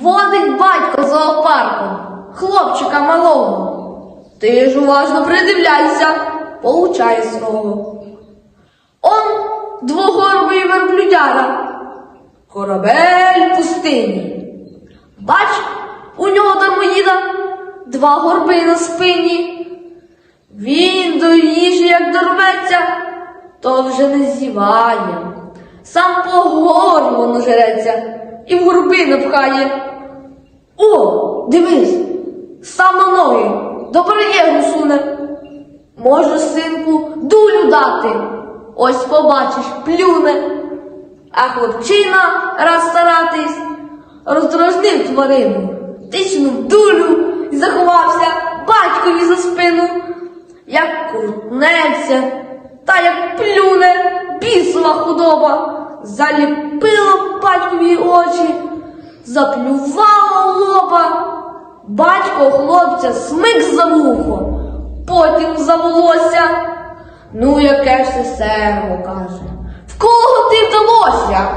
Водить батько зоопарком, хлопчика малого. Ти ж уважно придивляйся, получай свого. Он двогорбий верблюдяра, корабель пустині. Бач, у нього дармоїда два горби на спині. Він до їжі, як дорветься, то вже не зіває. Сам по горлу нажереться і в горби напхає. О, дивись, сам на ноги, до бар'єру суне. Може, синку, дулю дати. Ось побачиш, плюне. А хлопчина, раз старатись, роздражнив тварину, тиснув дулю і заховався батькові за спину. Як крутнеться, та як плюне бісова худоба, заліпила батькові очі, заплювала лоба. Батько хлопця смик за вухо, потім за волосся. Ну, яке ж це серво, каже. В кого ти вдалося?